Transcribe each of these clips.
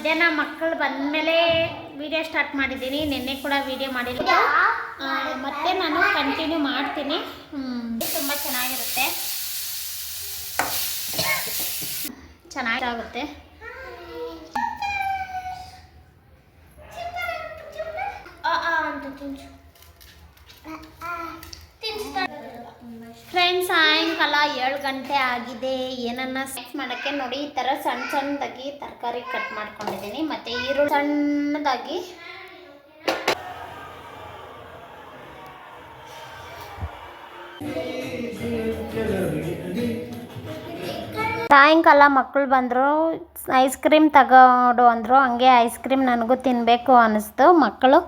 ಮಧ್ಯಾಹ್ನ ಮಕ್ಕಳು ಬಂದಮೇಲೆ ವಿಡಿಯೋ ಸ್ಟಾರ್ಟ್ ಮಾಡಿದ್ದೀನಿ. ನಿನ್ನೆ ಕೂಡ ವಿಡಿಯೋ ಮಾಡಿಲ್ಲ. ಮತ್ತೆ ನಾನು ಕಂಟಿನ್ಯೂ ಮಾಡ್ತೀನಿ. ತುಂಬ ಚೆನ್ನಾಗಿರುತ್ತೆ. ಚೆನ್ನಾಗಾಗುತ್ತೆ ಫ್ರೆಂಡ್ಸ್ ಸಾಯಂಕಾಲ ಏಳು ಗಂಟೆ ಆಗಿದೆ. ಏನನ್ನ ಸ್ನಾಕ್ಸ್ ಮಾಡೋಕ್ಕೆ ನೋಡಿ, ಈ ಥರ ಸಣ್ಣ ಸಣ್ಣದಾಗಿ ತರಕಾರಿ ಕಟ್ ಮಾಡ್ಕೊಂಡಿದ್ದೀನಿ. ಮತ್ತು ಈರುಳ್ಳಿ ಸಣ್ಣದಾಗಿ ಸಾಯಂಕಾಲ ಮಕ್ಕಳು ಬಂದರು ಐಸ್ ಕ್ರೀಮ್ ತಗೋಡು ಅಂದರು. ಹಂಗೆ ಐಸ್ ಕ್ರೀಮ್ ನನಗೂ ತಿನ್ನಬೇಕು ಅನ್ನಿಸ್ತು ಮಕ್ಕಳು.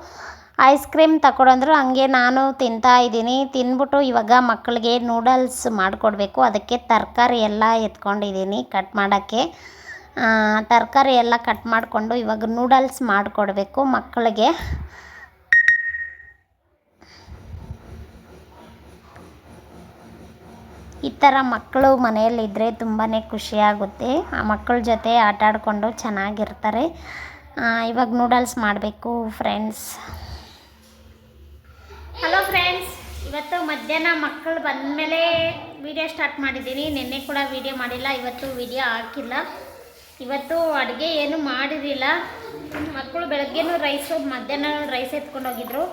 ಐಸ್ ಕ್ರೀಮ್ ತಗೊಡಂದ್ರು ಹಂಗೆ ನಾನು ತಿಂತಾ ಇದ್ದೀನಿ. ತಿಂದ್ಬಿಟ್ಟು ಇವಾಗ ಮಕ್ಕಳಿಗೆ ನೂಡಲ್ಸ್ ಮಾಡಿಕೊಡ್ಬೇಕು. ಅದಕ್ಕೆ ತರಕಾರಿ ಎಲ್ಲ ಎತ್ಕೊಂಡಿದ್ದೀನಿ ಕಟ್ ಮಾಡೋಕ್ಕೆ. ತರಕಾರಿ ಎಲ್ಲ ಕಟ್ ಮಾಡಿಕೊಂಡು ಇವಾಗ ನೂಡಲ್ಸ್ ಮಾಡಿಕೊಡ್ಬೇಕು ಮಕ್ಕಳಿಗೆ. ಈ ಥರ ಮಕ್ಕಳು ಮನೆಯಲ್ಲಿದ್ದರೆ ತುಂಬಾ ಖುಷಿಯಾಗುತ್ತೆ. ಆ ಮಕ್ಕಳ ಜೊತೆ ಆಟ ಆಡಿಕೊಂಡು ಚೆನ್ನಾಗಿರ್ತಾರೆ ಇವಾಗ ನೂಡಲ್ಸ್ ಮಾಡಬೇಕು ಫ್ರೆಂಡ್ಸ್ ಹಲೋ ಫ್ರೆಂಡ್ಸ್ ಇವತ್ತು ಮಧ್ಯಾಹ್ನ ಮಕ್ಕಳು ಬಂದಮೇಲೆ ವಿಡಿಯೋ ಸ್ಟಾರ್ಟ್ ಮಾಡಿದ್ದೀನಿ. ನಿನ್ನೆ ಕೂಡ ವಿಡಿಯೋ ಮಾಡಿಲ್ಲ, ಇವತ್ತು ವಿಡಿಯೋ ಹಾಕಿಲ್ಲ. ಇವತ್ತು ಅಡುಗೆ ಏನು ಮಾಡಿರಲಿಲ್ಲ. ಮಕ್ಕಳು ಬೆಳಗ್ಗೆನೂ ರೈಸು ಮಧ್ಯಾಹ್ನ ರೈಸ್ ಎತ್ಕೊಂಡು ಹೋಗಿದ್ರು.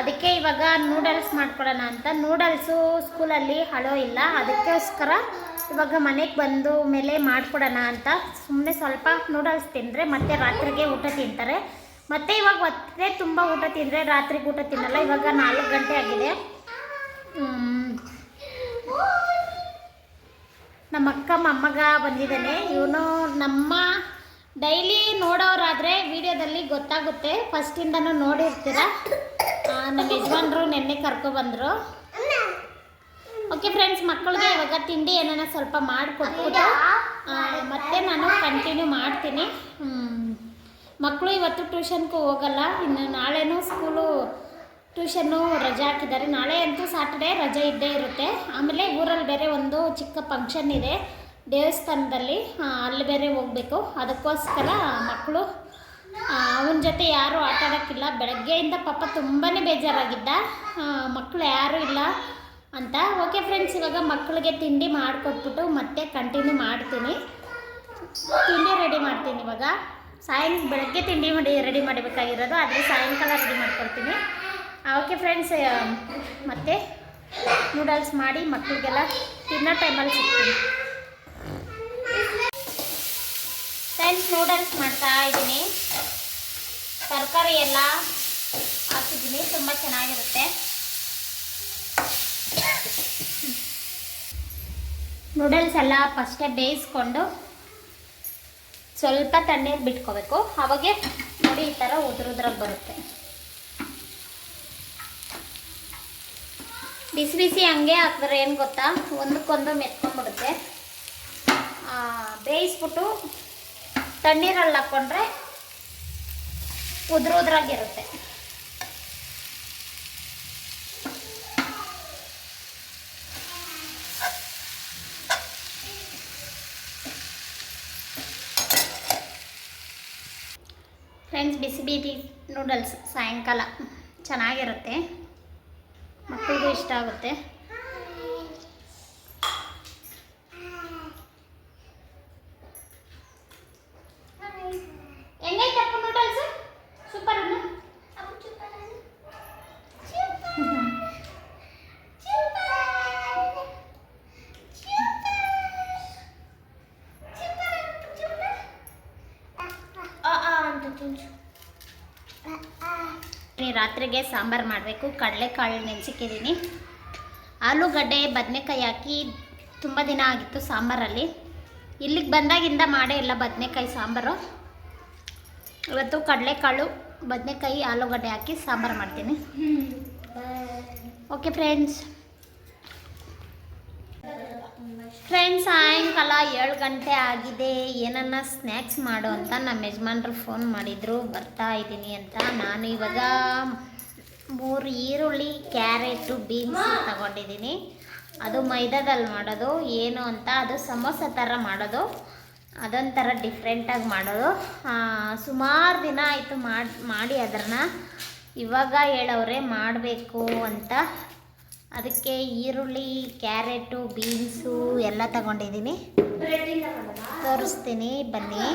ಅದಕ್ಕೆ ಇವಾಗ ನೂಡಲ್ಸ್ ಮಾಡ್ಕೊಡೋಣ ಅಂತ. ನೂಡಲ್ಸು ಸ್ಕೂಲಲ್ಲಿ ಹಳೋ ಇಲ್ಲ. ಅದಕ್ಕೋಸ್ಕರ ಇವಾಗ ಮನೆಗೆ ಬಂದು ಮೇಲೆ ಮಾಡಿಕೊಡೋಣ ಅಂತ. ಸುಮ್ಮನೆ ಸ್ವಲ್ಪ ನೂಡಲ್ಸ್ ತಿಂದರೆ ಮತ್ತೆ ರಾತ್ರಿಗೆ ಊಟ ತಿಂತಾರೆ. ಮತ್ತೆ ಇವಾಗ ಒತ್ತೇ ತುಂಬ ಊಟ ತಿಂದರೆ ರಾತ್ರಿ ಊಟ ತಿನ್ನಲ್ಲ, ಇವಾಗ ನಾಲ್ಕು ಗಂಟೆ ಆಗಿದೆ. ನಮ್ಮ ಅಕ್ಕ ಮೊಮ್ಮಗ ಬಂದಿದ್ದಾನೆ. ಇವನು ನಮ್ಮ ಡೈಲಿ ನೋಡೋರಾದರೆ ವಿಡಿಯೋದಲ್ಲಿ ಗೊತ್ತಾಗುತ್ತೆ. ಫಸ್ಟಿಂದನೂ ನೋಡಿರ್ತೀರ? ನಮ್ಮ ಯಜಮಾನ್ರು ನಿನ್ನೆ ಕರ್ಕೊಬಂದರು ಓಕೆ ಫ್ರೆಂಡ್ಸ್ ಮಕ್ಕಳಿಗೆ ಇವಾಗ ತಿಂಡಿ ಏನಾನ ಸ್ವಲ್ಪ ಮಾಡಿಕೊಟ್ಬಿಟ್ಟು ಮತ್ತೆ ನಾನು ಕಂಟಿನ್ಯೂ ಮಾಡ್ತೀನಿ. ಮಕ್ಕಳು ಇವತ್ತು ಟ್ಯೂಷನ್ಗೂ ಹೋಗಲ್ಲ. ಇನ್ನು ನಾಳೆನೂ ಸ್ಕೂಲು ಟ್ಯೂಷನ್ನು ರಜೆ ಹಾಕಿದ್ದಾರೆ. ನಾಳೆ ಅಂತೂ ಸಾಟರ್ಡೆ ರಜೆ ಇದ್ದೇ ಇರುತ್ತೆ. ಆಮೇಲೆ ಊರಲ್ಲಿ ಬೇರೆ ಒಂದು ಚಿಕ್ಕ ಫಂಕ್ಷನ್ ಇದೆ ದೇವಸ್ಥಾನದಲ್ಲಿ. ಅಲ್ಲಿ ಬೇರೆ ಹೋಗಬೇಕು. ಅದಕ್ಕೋಸ್ಕರ ಮಕ್ಕಳು ಅವನ ಜೊತೆ ಯಾರೂ ಆಟ ಆಡೋಕ್ಕಿಲ್ಲ. ಬೆಳಗ್ಗೆಯಿಂದ ಪಾಪ ತುಂಬಾ ಬೇಜಾರಾಗಿದ್ದ. ಮಕ್ಕಳು ಯಾರೂ ಇಲ್ಲ ಅಂತ. ಓಕೆ ಫ್ರೆಂಡ್ಸ್ ಇವಾಗ ಮಕ್ಕಳಿಗೆ ತಿಂಡಿ ಮಾಡಿಕೊಟ್ಬಿಟ್ಟು ಮತ್ತೆ ಕಂಟಿನ್ಯೂ ಮಾಡ್ತೀನಿ. ತಿಂಡಿ ರೆಡಿ ಮಾಡ್ತೀನಿ ಇವಾಗ. ಸಾಯಂ ಬೆಳಗ್ಗೆ ತಿಂಡಿ ಮಾಡಿ ರೆಡಿ ಮಾಡಬೇಕಾಗಿರೋದು, ಆದರೆ ಸಾಯಂಕಾಲ ರೆಡಿ ಮಾಡ್ಕೊಡ್ತೀನಿ. ಓಕೆ ಫ್ರೆಂಡ್ಸ್ ಮತ್ತೆ ನೂಡಲ್ಸ್ ಮಾಡಿ ಮಕ್ಕಳಿಗೆಲ್ಲ ತಿನ್ನೋ ಟೈಮಲ್ಲಿ ಸಿಗ್ತೀನಿ. ಫ್ರೆಂಡ್ಸ್ ನೂಡಲ್ಸ್ ಮಾಡ್ತಾ ಇದ್ದೀನಿ. ತರಕಾರಿ ಎಲ್ಲ ಹಾಕಿದ್ದೀನಿ, ತುಂಬ ಚೆನ್ನಾಗಿರುತ್ತೆ. ನೂಡಲ್ಸ್ ಎಲ್ಲ ಫಸ್ಟೇ ಬೇಯಿಸ್ಕೊಂಡು ಸ್ವಲ್ಪ ತಣ್ಣೀರು ಬಿಟ್ಕೋಬೇಕು. ಅವಾಗೆ ನೋಡಿ ಈ ಥರ ಉದ್ರ ಬರುತ್ತೆ. ಬಿಸಿ ಬಿಸಿ ಹಂಗೆ ಹಾಕಿದ್ರೆ ಏನು ಗೊತ್ತಾ? ಒಂದಕ್ಕೊಂದು ಮೆತ್ಕೊಂಡ್ಬಿಡುತ್ತೆ. ಬೇಯಿಸ್ಬಿಟ್ಟು ತಣ್ಣೀರಲ್ಲಿ ಹಾಕ್ಕೊಂಡ್ರೆ ಉದ್ರ ಫ್ರೆಂಡ್ಸ್ ಬಿಸಿ ಬಿಸಿ ನೂಡಲ್ಸ್ ಸಾಯಂಕಾಲ. ಚೆನ್ನಾಗಿರುತ್ತೆ. ಮಕ್ಕಳಿಗೂ ಇಷ್ಟ ಆಗುತ್ತೆ ಹೆಂಗೈತಪ್ಪ ನೂಡಲ್ಸ್ ಸೂಪರ್ ಈ ರಾತ್ರಿಗೆ ಸಾಂಬಾರು ಮಾಡಬೇಕು. ಕಡಲೆಕಾಳು ನೆನೆಸಿಕ್ಕಿದ್ದೀನಿ ಆಲೂಗಡ್ಡೆ ಬದನೆಕಾಯಿ ಹಾಕಿ ತುಂಬ ದಿನ ಆಗಿತ್ತು ಸಾಂಬಾರಲ್ಲಿ. ಇಲ್ಲಿಗೆ ಬಂದಾಗಿಂದ ಮಾಡೇ ಇಲ್ಲ ಬದನೆಕಾಯಿ ಸಾಂಬಾರು. ಇವತ್ತು ಕಡಲೆಕಾಳು ಬದನೆಕಾಯಿ ಆಲೂಗಡ್ಡೆ ಹಾಕಿ ಸಾಂಬಾರು ಮಾಡ್ತೀನಿ. ಓಕೆ ಫ್ರೆಂಡ್ಸ್ ಫ್ರೆಂಡ್ಸ್ ಸಾಯಂಕಾಲ ಏಳು ಗಂಟೆ ಆಗಿದೆ. ಏನನ್ನ ಸ್ನ್ಯಾಕ್ಸ್ ಮಾಡು ಅಂತ ನಮ್ಮ ಯಜಮಾನ್ರು ಫೋನ್ ಮಾಡಿದರು. ಬರ್ತಾ ಇದ್ದೀನಿ ಅಂತ. ನಾನು ಇವಾಗ ಮೂರು ಈರುಳ್ಳಿ, ಕ್ಯಾರೆಟು, ಬೀನ್ಸ್ ತಗೊಂಡಿದ್ದೀನಿ. ಅದು ಮೈದಾದಲ್ಲಿ ಮಾಡೋದು. ಏನು ಅಂತ ಅದು ಸಮೋಸ ಥರ ಮಾಡೋದು. ಅದೊಂಥರ ಡಿಫ್ರೆಂಟಾಗಿ ಮಾಡೋದು. ಸುಮಾರು ದಿನ ಆಯಿತು ಮಾಡಿ ಮಾಡಿ ಅದನ್ನು ಇವಾಗ ಹೇಳವ್ರೆ ಮಾಡಬೇಕು ಅಂತ ಅದಕ್ಕೆ ಈರುಳ್ಳಿ, ಕ್ಯಾರೆಟು, ಬೀನ್ಸು ಎಲ್ಲ ತಗೊಂಡಿದ್ದೀನಿ. ತೋರಿಸ್ತೀನಿ, ಬನ್ನಿ.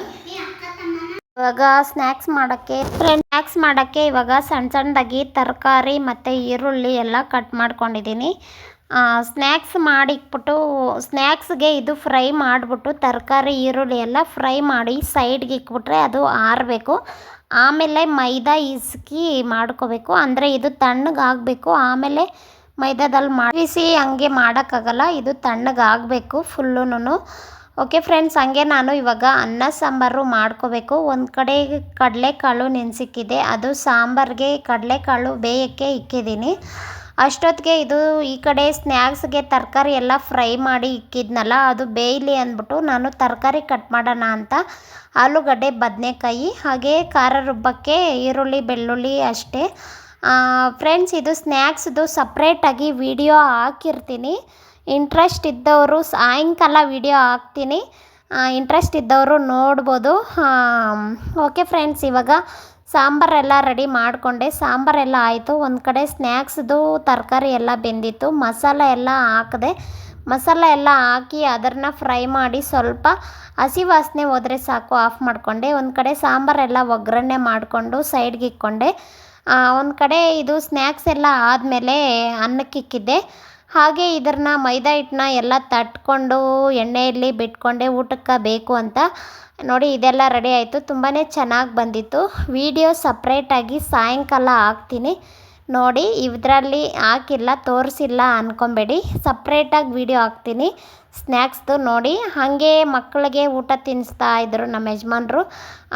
ಇವಾಗ ಸ್ನ್ಯಾಕ್ಸ್ ಮಾಡೋಕ್ಕೆ ಸ್ನ್ಯಾಕ್ಸ್ ಮಾಡೋಕ್ಕೆ ಇವಾಗ ಸಣ್ಣ ಸಣ್ಣದಾಗಿ ತರಕಾರಿ ಮತ್ತು ಈರುಳ್ಳಿ ಎಲ್ಲ ಕಟ್ ಮಾಡ್ಕೊಂಡಿದ್ದೀನಿ. ಸ್ನ್ಯಾಕ್ಸ್ ಮಾಡಿಕ್ಬಿಟ್ಟು ಸ್ನ್ಯಾಕ್ಸ್ಗೆ ಇದು ಫ್ರೈ ಮಾಡಿಬಿಟ್ಟು ತರಕಾರಿ, ಈರುಳ್ಳಿ ಎಲ್ಲ ಫ್ರೈ ಮಾಡಿ ಸೈಡ್ಗೆ ಇಕ್ಬಿಟ್ರೆ ಅದು ಆರಬೇಕು. ಆಮೇಲೆ ಮೈದಾ ಇಸ್ಕಿ ಮಾಡ್ಕೋಬೇಕು. ಅಂದರೆ ಇದು ತಣ್ಣಗಾಗಬೇಕು. ಆಮೇಲೆ ಮೈದಾದಲ್ಲಿ ಮಾಡಿಸಿ ಹಂಗೆ ಮಾಡೋಕ್ಕಾಗಲ್ಲ. ಇದು ತಣ್ಣಗಾಗಬೇಕು ಫುಲ್ಲುನು ಓಕೆ ಫ್ರೆಂಡ್ಸ್ ಹಂಗೆ ನಾನು ಇವಾಗ ಅನ್ನ ಸಾಂಬಾರು ಮಾಡ್ಕೋಬೇಕು. ಒಂದು ಕಡೆ ಕಡಲೆಕಾಳು ನೆನೆಸಿಕ್ಕಿದೆ. ಅದು ಸಾಂಬಾರಿಗೆ ಕಡಲೆಕಾಳು ಬೇಯೋಕ್ಕೆ ಇಕ್ಕಿದ್ದೀನಿ. ಅಷ್ಟೊತ್ತಿಗೆ ಇದು ಈ ಕಡೆ ಸ್ನ್ಯಾಕ್ಸ್ಗೆ ತರಕಾರಿ ಎಲ್ಲ ಫ್ರೈ ಮಾಡಿ ಇಕ್ಕಿದ್ನಲ್ಲ, ಅದು ಬೇಯಲಿ ಅಂದ್ಬಿಟ್ಟು ನಾನು ತರಕಾರಿ ಕಟ್ ಮಾಡೋಣ ಅಂತ. ಆಲೂಗಡ್ಡೆ, ಬದನೆಕಾಯಿ, ಹಾಗೆ ಖಾರ ರುಬ್ಬಕ್ಕೆ ಈರುಳ್ಳಿ, ಬೆಳ್ಳುಳ್ಳಿ ಅಷ್ಟೇ. ಫ್ರೆಂಡ್ಸ್ ಇದು ಸ್ನ್ಯಾಕ್ಸ್ದು ಸಪ್ರೇಟಾಗಿ ವಿಡಿಯೋ ಹಾಕಿರ್ತೀನಿ. ಇಂಟ್ರೆಸ್ಟ್ ಇದ್ದವರು ಸಾಯಂಕಾಲ ವಿಡಿಯೋ ಹಾಕ್ತೀನಿ. ಇಂಟ್ರೆಸ್ಟ್ ಇದ್ದವರು ನೋಡ್ಬೋದು. ಓಕೆ ಫ್ರೆಂಡ್ಸ್ ಇವಾಗ ಸಾಂಬಾರೆಲ್ಲ ರೆಡಿ ಮಾಡಿಕೊಂಡೆ. ಸಾಂಬಾರೆಲ್ಲ ಆಯಿತು. ಒಂದು ಕಡೆ ಸ್ನ್ಯಾಕ್ಸ್ದು ತರಕಾರಿ ಎಲ್ಲ ಬೆಂದಿತ್ತು. ಮಸಾಲೆ ಎಲ್ಲ ಹಾಕಿದೆ. ಮಸಾಲ ಎಲ್ಲ ಹಾಕಿ ಅದನ್ನು ಫ್ರೈ ಮಾಡಿ ಸ್ವಲ್ಪ ಹಸಿ ವಾಸನೆ ಹೋದರೆ ಸಾಕು ಆಫ್ ಮಾಡಿಕೊಂಡೆ. ಒಂದು ಕಡೆ ಸಾಂಬಾರೆಲ್ಲ ಒಗ್ಗರಣೆ ಮಾಡಿಕೊಂಡು ಸೈಡ್ಗೆ ಇಕ್ಕೊಂಡೆ. ಒಂದು ಕಡೆ ಇದು ಸ್ನ್ಯಾಕ್ಸ್ ಎಲ್ಲ ಆದಮೇಲೆ ಅನ್ನಕ್ಕೆ ಇಕ್ಕಿದ್ದೆ. ಹಾಗೆ ಇದನ್ನ ಮೈದಾ ಹಿಟ್ಟನ್ನ ಎಲ್ಲ ತಟ್ಕೊಂಡು ಎಣ್ಣೆಯಲ್ಲಿ ಬಿಟ್ಕೊಂಡೆ ಊಟಕ್ಕೆ ಬೇಕು ಅಂತ. ನೋಡಿ, ಇದೆಲ್ಲ ರೆಡಿ ಆಯಿತು. ತುಂಬಾ ಚೆನ್ನಾಗಿ ಬಂದಿತ್ತು. ವಿಡಿಯೋ ಸಪ್ರೇಟಾಗಿ ಸಾಯಂಕಾಲ ಹಾಕ್ತೀನಿ. ನೋಡಿ, ಇದರಲ್ಲಿ ಹಾಕಿಲ್ಲ, ತೋರಿಸಿಲ್ಲ ಅಂದ್ಕೊಬೇಡಿ ಸಪ್ರೇಟಾಗಿ ವಿಡಿಯೋ ಹಾಕ್ತೀನಿ. ಸ್ನ್ಯಾಕ್ಸ್ದು ನೋಡಿ. ಹಾಗೆ ಮಕ್ಕಳಿಗೆ ಊಟ ತಿನ್ನಿಸ್ತಾ ಇದ್ದರು ನಮ್ಮ ಯಜಮಾನ್ರು.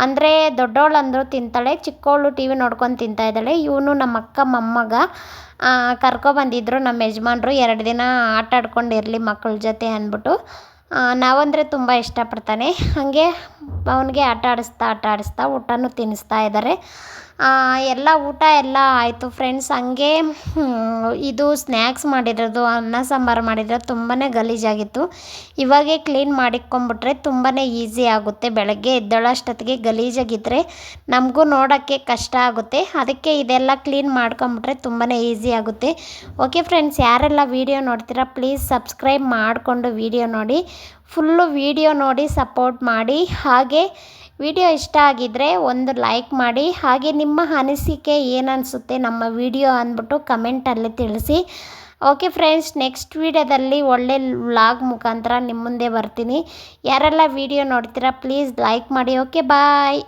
ಅಂದರೆ ದೊಡ್ಡವಳು ಅಂದರು ತಿಂತಾಳೆ ಚಿಕ್ಕವಳು ಟಿ ವಿ ನೋಡ್ಕೊಂಡು ತಿಂತಾ ಇದ್ದಾಳೆ. ಇವನು ನಮ್ಮ ಅಕ್ಕ ಮೊಮ್ಮಗ ಕರ್ಕೊಬಂದಿದ್ರು ನಮ್ಮ ಯಜಮಾನ್ರು. ಎರಡು ದಿನ ಆಟ ಆಡ್ಕೊಂಡು ಇರಲಿ ಮಕ್ಕಳ ಜೊತೆ ಅಂದ್ಬಿಟ್ಟು. ನಾವಂದರೆ ತುಂಬ ಇಷ್ಟಪಡ್ತಾನೆ. ಹಾಗೆ ಅವನಿಗೆ ಆಟ ಆಡಿಸ್ತಾ ಆಟ ಆಡಿಸ್ತಾ ಊಟನೂ ತಿನ್ನಿಸ್ತಾ ಇದ್ದಾರೆ. ಎಲ್ಲ ಊಟ ಎಲ್ಲ ಆಯಿತು ಫ್ರೆಂಡ್ಸ್ ಹಂಗೆ ಇದು ಸ್ನ್ಯಾಕ್ಸ್ ಮಾಡಿರೋದು, ಅನ್ನ ಸಾಂಬಾರು ಮಾಡಿರೋದು ತುಂಬಾ ಗಲೀಜಾಗಿತ್ತು. ಇವಾಗೆ ಕ್ಲೀನ್ ಮಾಡಿಕೊಂಬಿಟ್ರೆ ತುಂಬಾ ಈಸಿ ಆಗುತ್ತೆ. ಬೆಳಗ್ಗೆ ಎದ್ದೇಳೋಷ್ಟೊತ್ತಿಗೆ ಗಲೀಜಾಗಿದ್ದರೆ ನಮಗೂ ನೋಡೋಕ್ಕೆ ಕಷ್ಟ ಆಗುತ್ತೆ. ಅದಕ್ಕೆ ಇದೆಲ್ಲ ಕ್ಲೀನ್ ಮಾಡ್ಕೊಂಬಿಟ್ರೆ ತುಂಬಾ ಈಸಿ ಆಗುತ್ತೆ. ಓಕೆ ಫ್ರೆಂಡ್ಸ್ ಯಾರೆಲ್ಲ ವೀಡಿಯೋ ನೋಡ್ತೀರಾ ಪ್ಲೀಸ್ ಸಬ್ಸ್ಕ್ರೈಬ್ ಮಾಡಿಕೊಂಡು ವೀಡಿಯೋ ನೋಡಿ. ಫುಲ್ಲು ವೀಡಿಯೋ ನೋಡಿ ಸಪೋರ್ಟ್ ಮಾಡಿ. ಹಾಗೆ ವಿಡಿಯೋ ಇಷ್ಟ ಆಗಿದ್ದರೆ ಒಂದು ಲೈಕ್ ಮಾಡಿ ಹಾಗೆ ನಿಮ್ಮ ಅನಿಸಿಕೆ ಏನನ್ಸುತ್ತೆ ನಮ್ಮ ವಿಡಿಯೋ ಅಂದ್ಬಿಟ್ಟು ಕಮೆಂಟಲ್ಲಿ ತಿಳಿಸಿ. ಓಕೆ ಫ್ರೆಂಡ್ಸ್ ನೆಕ್ಸ್ಟ್ ವೀಡಿಯೋದಲ್ಲಿ ಒಳ್ಳೆ ವ್ಲಾಗ್ ಮುಖಾಂತರ ನಿಮ್ಮ ಮುಂದೆ ಬರ್ತೀನಿ. ಯಾರೆಲ್ಲ ವಿಡಿಯೋ ನೋಡ್ತೀರಾ ಪ್ಲೀಸ್ ಲೈಕ್ ಮಾಡಿ. Okay bye